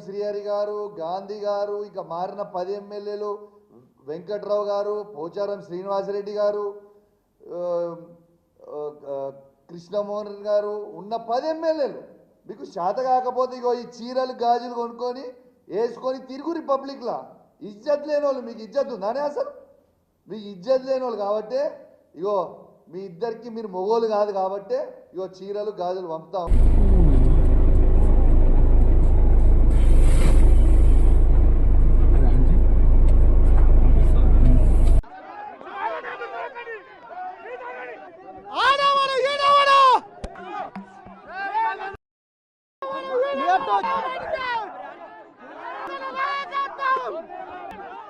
శ్రీహరి గారు గాంధీ గారు ఇక మారిన పది ఎమ్మెల్యేలు వెంకట్రావు గారు పోచారం శ్రీనివాసరెడ్డి గారు కృష్ణమోహన్ గారు ఉన్న పది ఎమ్మెల్యేలు. మీకు శాత కాకపోతే ఇగో ఈ చీరలు గాజులు కొనుక్కొని వేసుకొని తిరుగు రిపబ్లిక్లా ఇజ్జత్ లేని వాళ్ళు మీకు ఇజ్జత్ ఉందానే అసలు? మీకు ఇజ్జత్ లేని వాళ్ళు కాబట్టే ఇగో మీ ఇద్దరికి మీరు మొగోలు కాదు కాబట్టే ఇగో చీరలు గాజులు పంపుతాం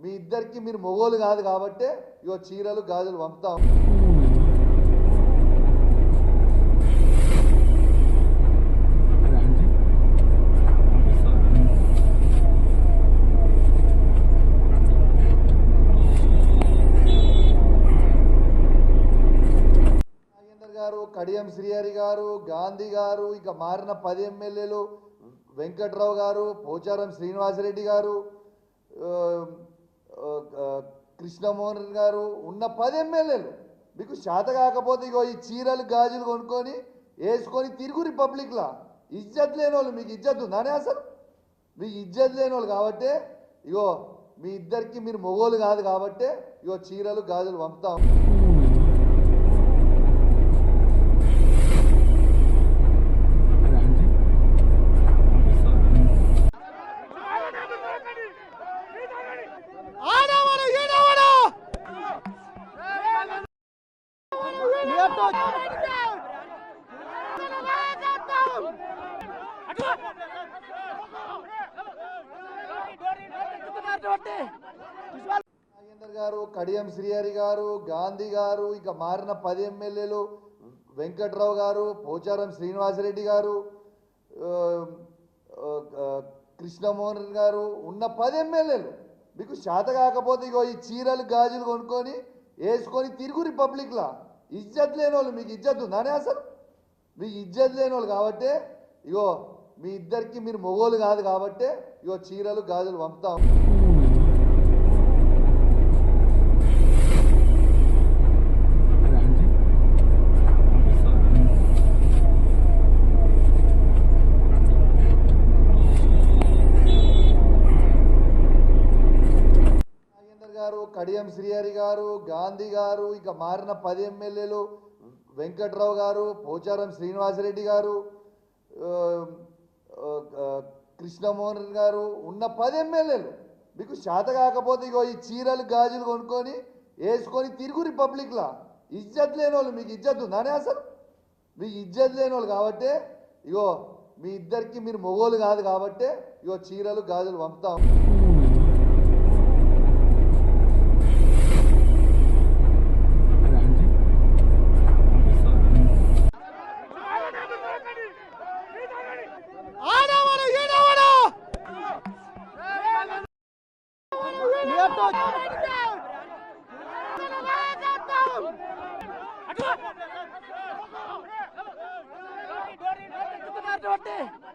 మీ ఇద్దరికి మీరు మొగోలు కాదు కాబట్టే ఇగో చీరలు గాజులు పంపుతాం గారు కడియం శ్రీహరి గారు గాంధీ గారు ఇక మారిన పది ఎమ్మెల్యేలు వెంకట్రావు గారు పోచారం శ్రీనివాసరెడ్డి గారు కృష్ణమోహన్ గారు ఉన్న పది ఎమ్మెల్యేలు. మీకు శాత కాకపోతే ఇగో ఈ చీరలు గాజులు కొనుక్కొని వేసుకొని తిరుగు రిపబ్లిక్లా ఇజ్జత్ లేని వాళ్ళు మీకు ఇజ్జత్ ఉందానే అసలు? మీకు ఇజ్జత్ లేని వాళ్ళు కాబట్టే ఇగో మీ ఇద్దరికి మీరు మొగోలు కాదు కాబట్టే ఇగో చీరలు గాజులు పంపుతాం నాగేందర్ గారు కడియం శ్రీహరి గారు గాంధీ గారు ఇక మారిన పది ఎమ్మెల్యేలు వెంకట్రావు గారు పోచారం శ్రీనివాసరెడ్డి గారు కృష్ణమోహన్ గారు ఉన్న పది ఎమ్మెల్యేలు. మీకు శాత కాకపోతే ఇగో ఈ చీరలు గాజులు కొనుక్కొని వేసుకొని తిరుగు రిపబ్లిక్లా. ఇజ్జత్ లేని వాళ్ళు మీకు ఇజ్జత్ ఉందానే అసలు? మీకు ఇజ్జత్ లేని వాళ్ళు కాబట్టే ఇగో మీ ఇద్దరికి మీరు మొగోలు కాదు కాబట్టే ఇగో చీరలు గాజులు పంపుతాం నాగేందర్ గారు కడియం శ్రీహరి గారు గాంధీ గారు ఇక మారిన పది ఎమ్మెల్యేలు వెంకట్రావు గారు పోచారం శ్రీనివాసరెడ్డి గారు కృష్ణమోహన్ గారు ఉన్న పది ఎమ్మెల్యేలు. మీకు శాత కాకపోతే ఇగో ఈ చీరలు గాజులు కొనుక్కొని వేసుకొని తిరుగు రిపబ్లిక్లా ఇజ్జత్ లేని వాళ్ళు మీకు ఇజ్జత్ ఉందానే అసలు? మీకు ఇజ్జత్ లేని వాళ్ళు కాబట్టే ఇగో మీ ఇద్దరికి మీరు మొగోలు కాదు కాబట్టే ఇగో చీరలు గాజులు పంపుతాం Don't